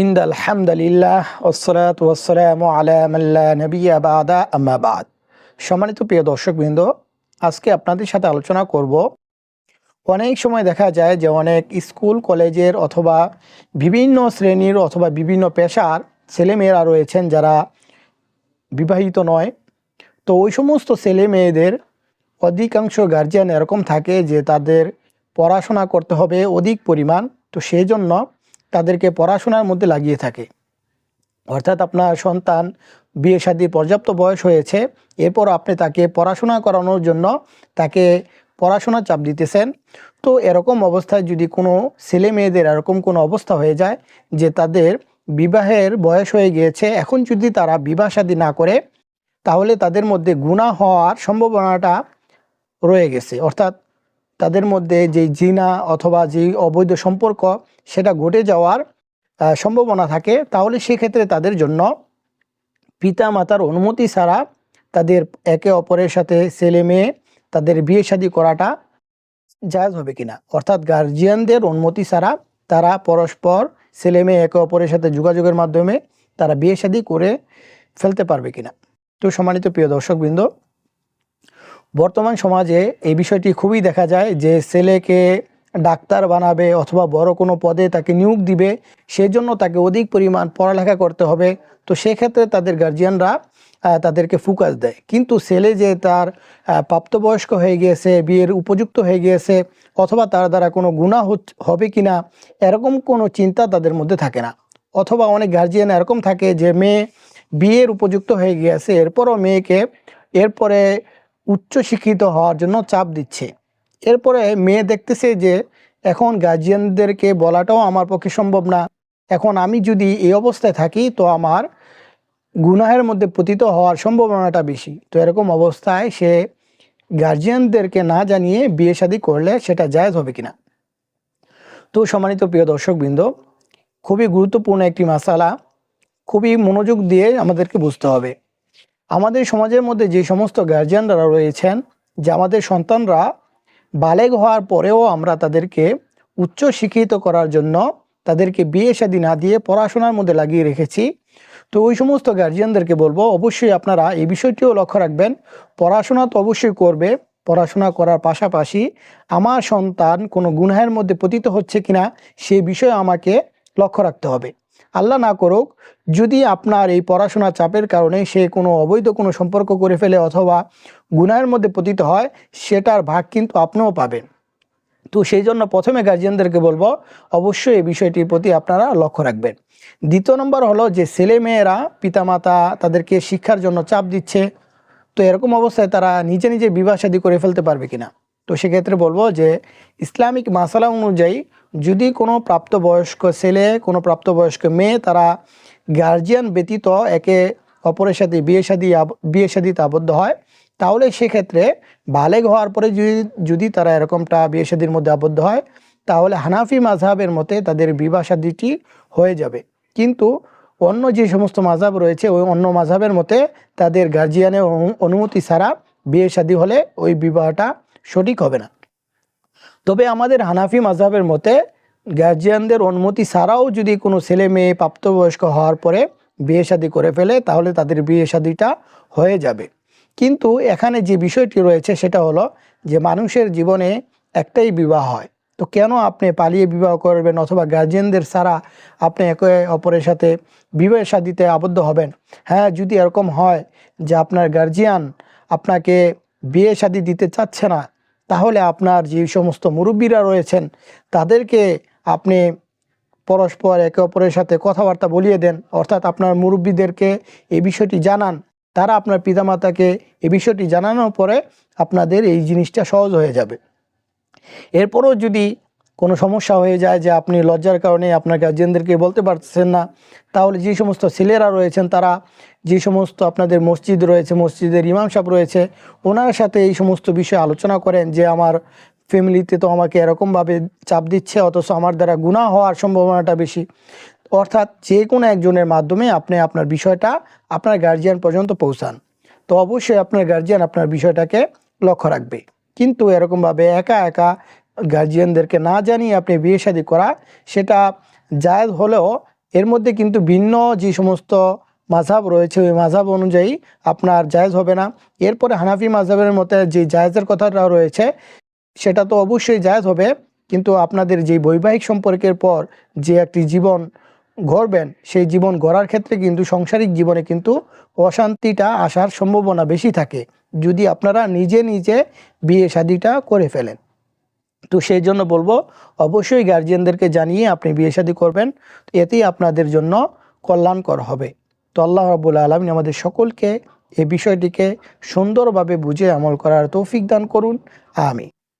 ইন্দ আলহামদুলিল্লাহ ওসরাত ওয়াসালাম আলা মাল্লা নবিয়া বাদা, আম্মা সম্মানিত প্রিয় দর্শকবৃন্দ, আজকে আপনাদের সাথে আলোচনা করব। অনেক সময় দেখা যায় যে অনেক স্কুল, কলেজের অথবা বিভিন্ন শ্রেণির অথবা বিভিন্ন পেশার ছেলেমেয়েরা রয়েছেন যারা বিবাহিত নয়। তো ওই সমস্ত ছেলে মেয়েদের অধিকাংশ গার্জিয়ান এরকম থাকে যে তাদের পড়াশোনা করতে হবে অধিক পরিমাণ। তো সেই জন্য তাদেরকে পড়াশোনার মধ্যে লাগিয়ে থাকে। অর্থাৎ আপনার সন্তান বিয়ে শাদির পর্যাপ্ত বয়স হয়েছে, এরপর আপনি তাকে পড়াশোনা করানোর জন্য তাকে পড়াশোনা চাপ দিতেছেন। তো এরকম অবস্থায় যদি কোনো ছেলে মেয়েদের এরকম কোনো অবস্থা হয়ে যায় যে তাদের বিবাহের বয়স হয়ে গিয়েছে, এখন যদি তারা বিবাহ শাদী না করে, তাহলে তাদের মধ্যে গুণা হওয়ার সম্ভাবনাটা রয়ে গেছে। অর্থাৎ তাদের মধ্যে যে জিনা অথবা যেই অবৈধ সম্পর্ক সেটা ঘটে যাওয়ার সম্ভাবনা থাকে, তাহলে সেক্ষেত্রে তাদের জন্য পিতা মাতার অনুমতি ছাড়া তাদের একে অপরের সাথে ছেলে মেয়ে তাদের বিয়ে শাদী করাটা জায়জ হবে কিনা। অর্থাৎ গার্জিয়ানদের অনুমতি ছাড়া তারা পরস্পর ছেলে মেয়ে একে অপরের সাথে যোগাযোগের মাধ্যমে তারা বিয়ে শাদী করে ফেলতে পারবে কিনা। তো সম্মানিত প্রিয় দর্শকবৃন্দ বর্তমান সমাজে এই বিষয়টি খুবই দেখা যায় যে ছেলেকে ডাক্তার বানাবে অথবা বড় কোনো পদে তাকে নিয়োগ দিবে, সেজন্য তাকে অধিক পরিমাণ পড়ালেখা করতে হবে। তো সেক্ষেত্রে তাদের গার্জিয়ানরা তাদেরকে ফোকাস দেয়। কিন্তু ছেলে যে তার প্রাপ্তবয়স্ক হয়ে গিয়েছে, বিয়ের উপযুক্ত হয়ে গিয়েছে, অথবা তার দ্বারা কোনো গুণা হবে কি না এরকম কোনো চিন্তা তাদের মধ্যে থাকে না। অথবা অনেক গার্জিয়ান এরকম থাকে যে, মেয়ে বিয়ের উপযুক্ত হয়ে গিয়েছে, এরপরও মেয়েকে, এরপরে উচ্চ শিক্ষিত হওয়ার জন্য চাপ দিচ্ছে। এরপরে মেয়ে দেখতেছে যে, এখন গার্জিয়ানদেরকে বলাটাও আমার পক্ষে সম্ভব না। এখন আমি যদি এই অবস্থায় থাকি, তো আমার গুনাহের মধ্যে পতিত হওয়ার সম্ভাবনাটা বেশি। তো এরকম অবস্থায় সে গার্জিয়ানদেরকে না জানিয়ে বিয়ে শাদী করলে সেটা জায়েজ হবে কিনা? তো সম্মানিত প্রিয় দর্শকবৃন্দ, খুবই গুরুত্বপূর্ণ একটি মাসালা। খুবই মনোযোগ দিয়ে আমাদেরকে বুঝতে হবে। আমাদের সমাজের মধ্যে যে সমস্ত গার্জিয়ানরা রয়েছেন, যে আমাদের সন্তানরা বালেগ হওয়ার পরেও আমরা তাদেরকে উচ্চ শিক্ষিত করার জন্য তাদেরকে বিয়ে শাদী না দিয়ে পড়াশোনার মধ্যে লাগিয়ে রেখেছি। তো ওই সমস্ত গার্জিয়ানদেরকে বলব, অবশ্যই আপনারা এই বিষয়টিও লক্ষ্য রাখবেন। পড়াশোনা তো অবশ্যই করবে, পড়াশোনা করার পাশাপাশি আমার সন্তান কোনো গুনাহের মধ্যে পতিত হচ্ছে কিনা সেই বিষয়ে আমাকে লক্ষ্য রাখতে হবে। আল্লাহ না করুক, যদি আপনার এই পড়াশোনা চাপের কারণে সে কোনো অবৈধ কোনো সম্পর্ক করে ফেলে অথবা গুনাহের মধ্যে পতিত হয়, সেটার ভাগ কিন্তু আপনিও পাবেন। তো সেই জন্য প্রথমে গার্জিয়ানদেরকে বলব, অবশ্যই এই বিষয়টির প্রতি আপনারা লক্ষ্য রাখবেন। দ্বিতীয় নম্বর হলো যে ছেলে মেয়েরা, পিতামাতা তাদেরকে শিক্ষার জন্য চাপ দিচ্ছে, তো এরকম অবস্থায় তারা নিজে নিজে বিবাহ শাদী করে ফেলতে পারবে কিনা? তো সেক্ষেত্রে বলব যে ইসলামিক মাসালা অনুযায়ী যদি কোনো প্রাপ্তবয়স্ক ছেলে, কোনো প্রাপ্তবয়স্ক মেয়ে তারা গার্জিয়ান ব্যতীত একে অপরের সাথে বিয়ে আব- বিয়ে শাদীতে আবদ্ধ হয়, তাহলে সেক্ষেত্রে বালেগ হওয়ার পরে যদি যদি তারা এরকমটা বিয়ে শাদীর মধ্যে আবদ্ধ হয়, তাহলে হানাফি মাঝহাবের মতে তাদের বিবাহ শাদীটি হয়ে যাবে। কিন্তু অন্য যে সমস্ত মাঝহাব রয়েছে, ওই অন্য মাঝহাবের মতে তাদের গার্জিয়ানের অনু- অনুমতি ছাড়া বিয়ে শাদী হলে ওই বিবাহটা সঠিক হবে না। তবে আমাদের হানাফি মাঝহাবের মতে গার্জিয়ানদের অনুমতি ছাড়াও যদি কোনো ছেলে মেয়ে প্রাপ্তবয়স্ক হওয়ার পরে বিয়ে শাদী করে ফেলে, তাহলে তাদের বিয়ে শাদীটা হয়ে যাবে। কিন্তু এখানে যে বিষয়টি রয়েছে সেটা হলো যে মানুষের জীবনে একটাই বিবাহ হয়। তো কেন আপনি পালিয়ে বিবাহ করবেন অথবা গার্জিয়ানদের ছাড়া আপনি একে অপরের সাথে বিবাহ শাদীতে আবদ্ধ হবেন? হ্যাঁ যদি এরকম হয় যে আপনার গার্জিয়ান আপনাকে বিয়ে শাদী দিতে চাচ্ছে না তাহলে আপনার যে সমস্ত মুরব্বীরা রয়েছেন, তাদেরকে আপনি পরস্পর একে অপরের সাথে কথাবার্তা বলিয়ে দেন, অর্থাৎ আপনার মুরব্বীদেরকে এই বিষয়টি জানান। তারা আপনার পিতামাতাকে এই বিষয়টি জানানোর পরে আপনাদের এই জিনিসটা সহজ হয়ে যাবে। এরপরও যদি কোনো সমস্যা হয়ে যায় যে আপনি লজ্জার কারণে আপনার গার্জিয়ানদেরকে বলতে পারতেছেন না, তাহলে যে সমস্ত ছেলেরা রয়েছেন তারা, যে সমস্ত আপনাদের মসজিদ রয়েছে, মসজিদের ইমাম সাহেব রয়েছে, ওনার সাথে এই সমস্ত বিষয়ে আলোচনা করেন যে আমার ফ্যামিলিতে তো আমাকে এরকমভাবে চাপ দিচ্ছে, অথচ আমার দ্বারা গুণা হওয়ার সম্ভাবনাটা বেশি। অর্থাৎ যে কোনো একজনের মাধ্যমে আপনি আপনার বিষয়টা আপনার গার্জিয়ান পর্যন্ত পৌঁছান। তো অবশ্যই আপনার গার্জিয়ান আপনার বিষয়টাকে লক্ষ্য রাখবে। কিন্তু এরকমভাবে একা একা গার্জিয়ানদেরকে না জানিয়ে আপনি বিয়ে শাদী করা, সেটা জায়েজ হলেও এর মধ্যে কিন্তু ভিন্ন যে সমস্ত মাঝাব রয়েছে, ওই মাঝাব অনুযায়ী আপনার জায়েজ হবে না। এরপরে হানাফি মাঝাবের মতে যে জায়েজের কথাটা রয়েছে, সেটা তো অবশ্যই জায়েজ হবে। কিন্তু আপনাদের যে বৈবাহিক সম্পর্কের পর যে একটি জীবন গড়বেন, সেই জীবন গড়ার ক্ষেত্রে কিন্তু সাংসারিক জীবনে কিন্তু অশান্তিটা আসার সম্ভাবনা বেশি থাকে, যদি আপনারা নিজে নিজে বিয়ে শাদিটা করে ফেলেন। তো সেই জন্য বলব, অবশ্যই গার্জিয়ানদেরকে জানিয়ে আপনি বিয়ে শাদী করবেন। এতেই আপনাদের জন্য কল্যাণকর হবে। তো আল্লাহ রবুল আলমিন আমাদের সকলকে এ বিষয়টিকে সুন্দরভাবে বুঝে আমল করার তৌফিক দান করুন। আমি